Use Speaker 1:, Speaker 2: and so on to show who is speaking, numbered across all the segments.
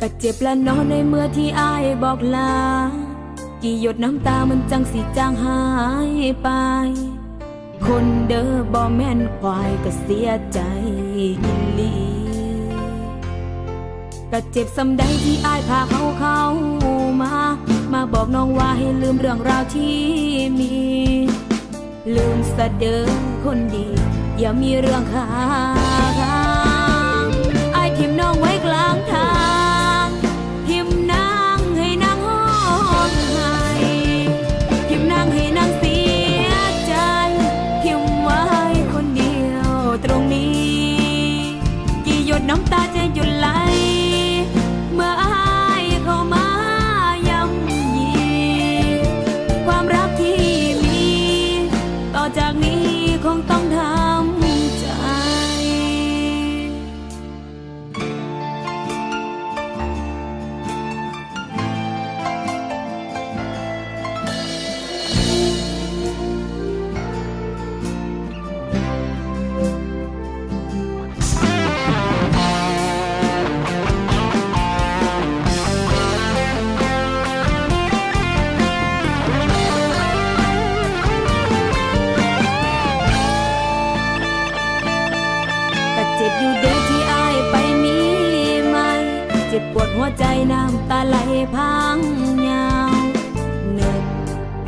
Speaker 1: ก็เจ็บและนอนในเมื่อที่อายบอกลา กี่หยดน้ำตามันจังสิจางหายไป คนเด้อบ่แม่นควายก็เสียใจอินลีก็เจ็บสำใดที่อายพาเขาเข้ามา มาบอกน้องว่าให้ลืมเรื่องราวที่มี ลืมสะเดิมคนดี อย่ามีเรื่องค้า น้ำตาจะหยุด็บอยู่เด้อที่อายไปมีไหมเจ็บปวดหัวใจน้ำตาไหลพังยาวนึก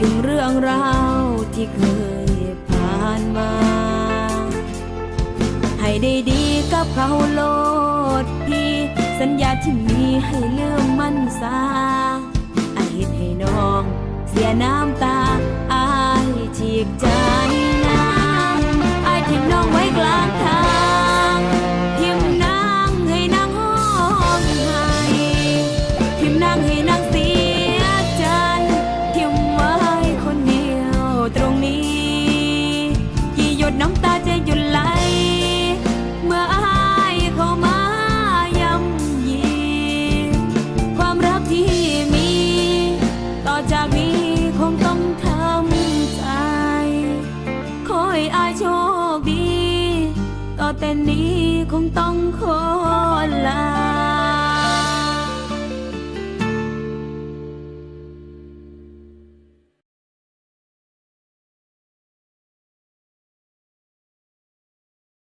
Speaker 1: ถึงเรื่องราวที่เคยผ่านมา ให้ได้ดีกับเขาโลดพี่ สัญญาที่มีให้เลื่อมมันซาอายเห็นให้น้อง เสียน้ำตาอายฉีกใจ คดีต่อแต่นี้คงต้องขอลา